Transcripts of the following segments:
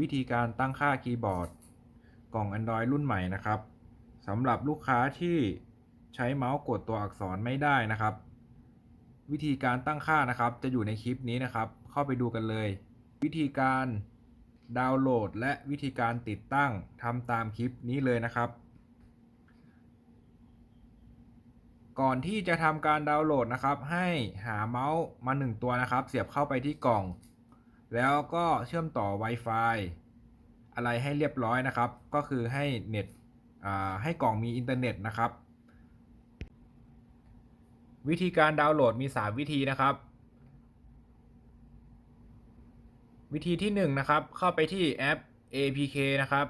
วิธีการตั้งค่าคีย์บอร์ด กล่อง Android รุ่นใหม่นะครับสำหรับลูกค้าที่ใช้เมาส์กดตัวอักษรไม่ได้นะครับ วิธีการตั้งค่านะครับ จะอยู่ในคลิปนี้นะครับ เข้าไปดูกันเลย วิธีการดาวน์โหลด และวิธีการติดตั้งทำตามคลิปนี้เลยนะครับ ก่อนที่จะทำการดาวน์โหลดนะครับ ให้หาเมาส์มา 1 ตัวนะครับ เสียบเข้าไปที่กล่อง แล้วก็เชื่อมต่อ Wi-Fi อะไรให้เรียบร้อยนะครับ ก็คือให้เน็ตให้กล่องมีอินเทอร์เน็ตนะครับ วิธีการดาวน์โหลดมี 3 วิธีนะครับ วิธีที่ 1 นะครับ เข้าไปที่แอป APK นะครับ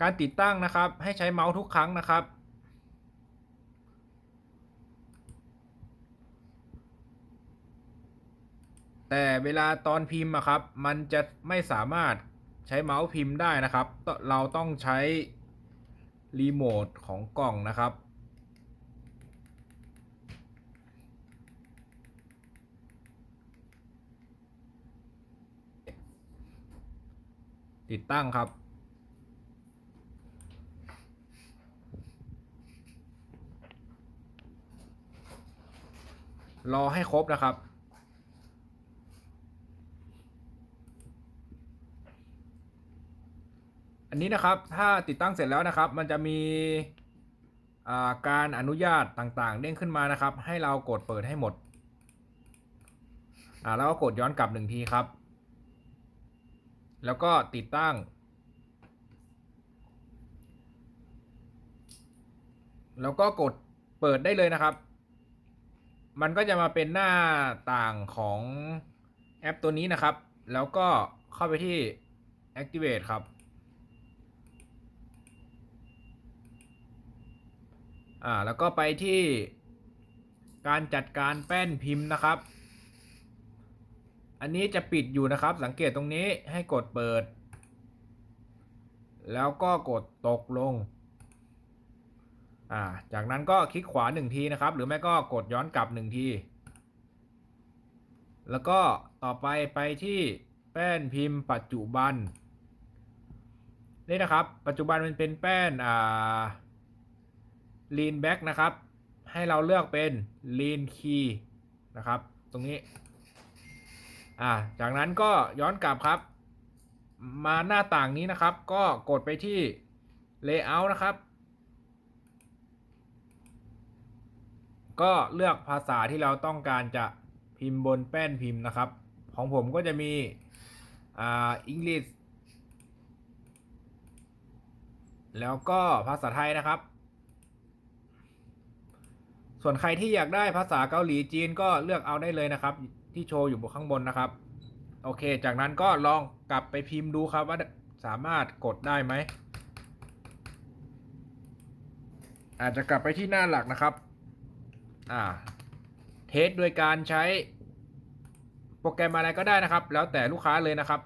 การติดตั้งนะครับให้ใช้เมาส์ทุกครั้งนะครับ แต่เวลาตอนพิมพ์อะครับ มันจะไม่สามารถใช้เมาส์พิมพ์ได้นะครับ เราต้องใช้รีโมทของกล่องนะครับ ติดตั้งครับรอให้ครบนะครับ อันนี้นะครับถ้าติดตั้งเสร็จแล้วนะครับ มันจะมีการอนุญาตต่างๆ เด้งขึ้นมานะครับ ให้เรากดเปิดให้หมดแล้วก็กดย้อนกลับหนึ่งทีครับ แล้วก็ติดตั้ง แล้วก็กดเปิดได้เลยนะครับ มันก็จะมาเป็นหน้าต่างของแอปตัวนี้นะครับ แล้วก็เข้าไปที่ activate ครับ อ่าแล้วก็ไปที่การจัดการแป้นพิมพ์นะครับ อันนี้จะปิดอยู่นะครับ สังเกตตรงนี้ให้กดเปิด แล้วก็กดตกลง อ่า จากนั้นก็คลิกขวาหนึ่งทีนะครับ หรือไม่ก็กดย้อนกลับหนึ่งที แล้วก็ต่อไปไปที่แป้นพิมพ์ปัจจุบัน นี่นะครับ ปัจจุบันมันเป็นแป้น อ่า lean back นะครับ ให้เราเลือกเป็น lean key นะครับ ตรงนี้ อ่า จากนั้นก็ย้อนกลับครับ มาหน้าต่างนี้นะครับ ก็กดไปที่ layout นะครับ ก็เลือกภาษาที่เราต้องการจะพิมพ์บนแป้นพิมพ์นะครับ ของผมก็จะมี อ่า English แล้วก็ภาษาไทยนะครับ ส่วนใครที่อยากได้ภาษาเกาหลีจีนก็เลือกเอาได้เลยนะครับ ที่โชว์อยู่บนข้างบนนะครับ โอเค จากนั้นก็ลองกลับไปพิมพ์ดูครับว่าสามารถกดได้ไหม อาจจะกลับไปที่หน้าหลักนะครับอ่าเทสโดยการใช้โปรแกรมอะไรก็ได้นะครับ แล้วแต่ลูกค้าเลยนะครับ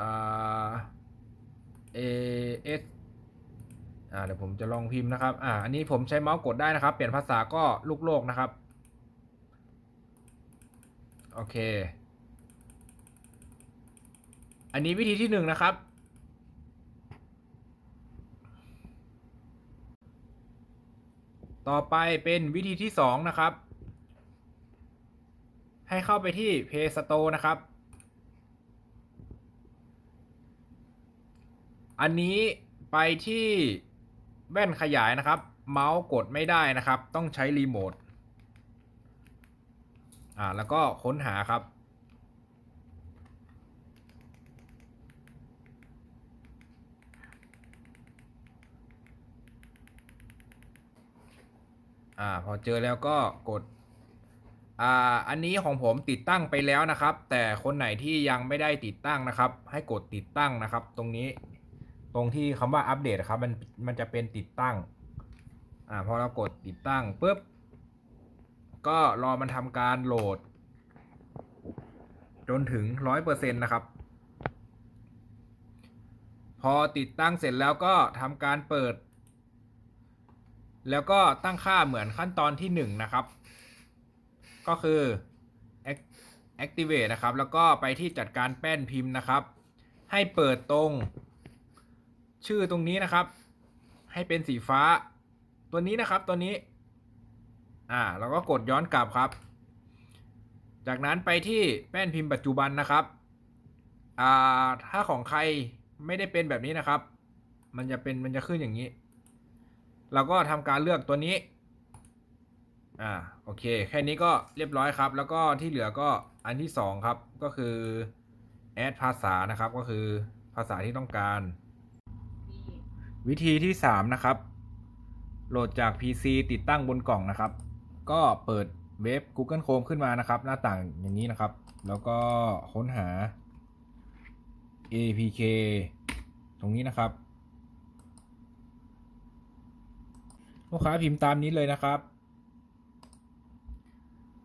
อ่า A S อ่าเดี๋ยวผมจะลองพิมพ์นะครับ อ่า อันนี้ผมใช้เมาส์กดได้นะครับ เปลี่ยนภาษาก็ลูกโลกนะครับ โอเค อันนี้วิธีที่หนึ่งนะครับ ต่อไปเป็นวิธีที่สองนะครับ ให้เข้าไปที่ Play Store นะครับ อันนี้ไปที่ แว่นขยายนะครับ เมาส์กดไม่ได้นะครับ ต้องใช้รีโมทอ่าแล้วก็ค้นหาครับ อ่าพอเจอแล้วก็กดอ่าอันนี้ของผมติดตั้งไปแล้วนะครับ แต่คนไหนที่ยังไม่ได้ติดตั้งนะครับ ให้กดติดตั้งนะครับ ตรงนี้ ตรงที่คำว่าอัปเดตครับมันมันจะเป็นติดตั้ง อ่าพอเรากดติดตั้งปุ๊บก็รอมันทำการโหลด จนถึงร้อยเปอร์เซ็นต์นะครับ พอติดตั้งเสร็จแล้วก็ทำการเปิด แล้วก็ตั้งค่าเหมือนขั้นตอนที่หนึ่งนะครับ ก็คือ activate นะครับ แล้วก็ไปที่จัดการแป้นพิมพ์นะครับ ให้เปิดตรง ชื่อตรงนี้นะครับ ให้เป็นสีฟ้า ตัวนี้นะครับตัวนี้ อ่าแล้วก็กดย้อนกลับครับ จากนั้นไปที่แป้นพิมพ์ปัจจุบันนะครับ อ่าถ้าของใครไม่ได้เป็นแบบนี้นะครับ มันจะเป็นมันจะขึ้นอย่างนี้ เราก็ทำการเลือกตัวนี้อ่าโอเค แค่นี้ก็เรียบร้อยครับ แล้วก็ที่เหลือก็อันที่สองครับ ก็คือ add ภาษานะครับ ก็คือภาษาที่ต้องการ วิธีที่สามนะครับ โหลดจาก PC ติดตั้งบนกล่องนะครับ ก็เปิดเว็บ Google Chrome ขึ้นมานะครับ หน้าต่างอย่างนี้นะครับ แล้วก็ค้นหา APK ตรงนี้นะครับลูกค้าพิมพ์ตามนี้เลยนะครับ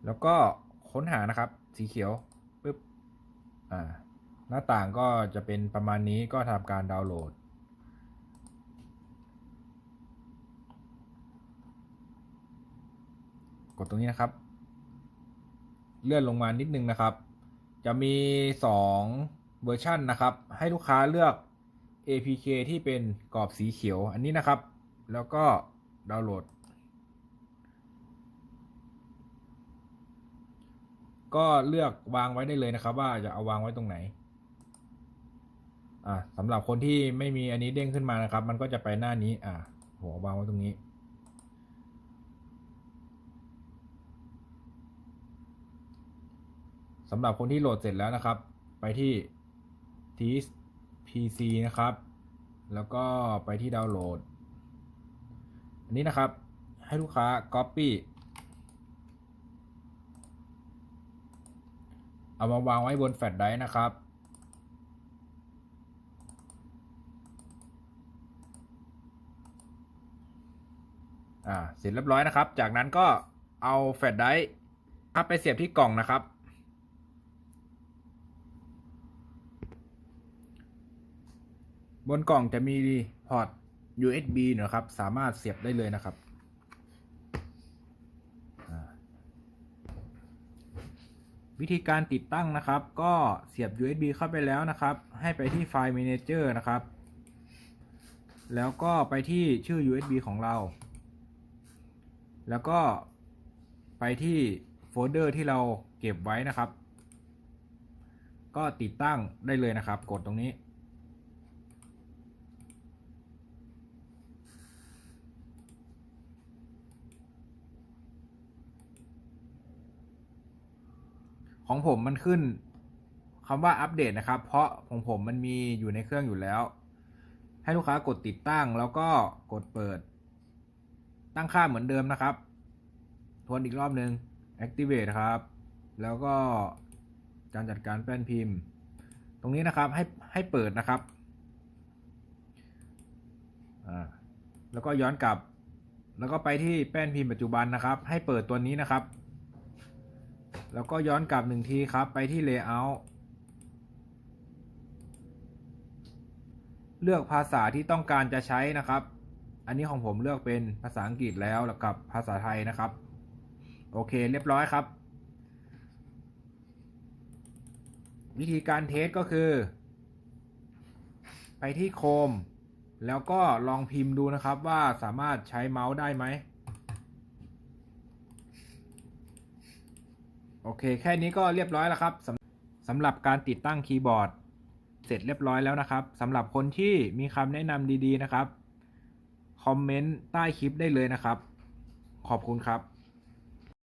แล้วก็ค้นหานะครับ สีเขียวปึ๊บอ่าหน้าต่างก็จะเป็นประมาณนี้ก็ทำการดาวน์โหลด กดตรงนี้นะครับ เลื่อนลงมานิดนึงนะครับ จะมี 2 เวอร์ชันนะครับ ให้ลูกค้าเลือก APK ที่เป็นกรอบสีเขียวอันนี้นะครับ แล้วก็ดาวน์โหลด ก็เลือกวางไว้ได้เลยนะครับ ว่าจะเอาวางไว้ตรงไหนอ่าสำหรับคนที่ไม่มีอันนี้เด้งขึ้นมานะครับ มันก็จะไปหน้านี้ อ่าหัววางไว้ตรงนี้ำหรับคนที่โหลดเสร็จแล้วนะครับ ไปที่ t e s PC นะครับ แล้วก็ไปที่ดาวน์โหลด อันนี้นะครับ ให้ลูกค้า Copy เอามาวางไว้บนแฟลชไดรฟ์นะครับ อ่า เสร็จเรียบร้อยนะครับ จากนั้นก็เอาแฟลชไดร์ไปเสียบที่กล่องนะครับ บนกล่องจะมีพอร์ต USB นะครับ สามารถเสียบได้เลยนะครับ วิธีการติดตั้งนะครับ ก็เสียบ USB เข้าไปแล้วนะครับ ให้ไปที่ไฟล์ Manager นะครับ แล้วก็ไปที่ชื่อ USB ของเรา แล้วก็ไปที่โฟลเดอร์ที่เราเก็บไว้นะครับ ก็ติดตั้งได้เลยนะครับ กดตรงนี้ ของผมมันขึ้นคำว่าอัปเดตนะครับ เพราะของผมมันมีอยู่ในเครื่องอยู่แล้ว ให้ลูกค้ากดติดตั้งแล้วก็กดเปิด ตั้งค่าเหมือนเดิมนะครับ ทวนอีกรอบหนึ่ง activate ครับ แล้วก็การจัดการแป้นพิมพ์ ตรงนี้นะครับให้ให้เปิดนะครับแล้วก็ย้อนกลับ แล้วก็ไปที่แป้นพิมพ์ปัจจุบันนะครับ ให้เปิดตัวนี้นะครับ แล้วก็ย้อนกลับหนึ่งทีครับไปที่ Layout เลือกภาษาที่ต้องการจะใช้นะครับ อันนี้ของผมเลือกเป็นภาษาอังกฤษแล้วกับภาษาไทยนะครับ โอเคเรียบร้อยครับ วิธีการเทสก็คือ ไปที่โคม แล้วก็ลองพิมพ์ดูนะครับว่าสามารถใช้เมาส์ได้ไหม โอเค แค่นี้ก็เรียบร้อยแล้วครับสำหรับการติดตั้งคีย์บอร์ด เสร็จเรียบร้อยแล้วนะครับสำหรับคนที่มีคำแนะนำดีๆนะครับ คอมเมนต์ใต้คลิปได้เลยนะครับ ขอบคุณครับ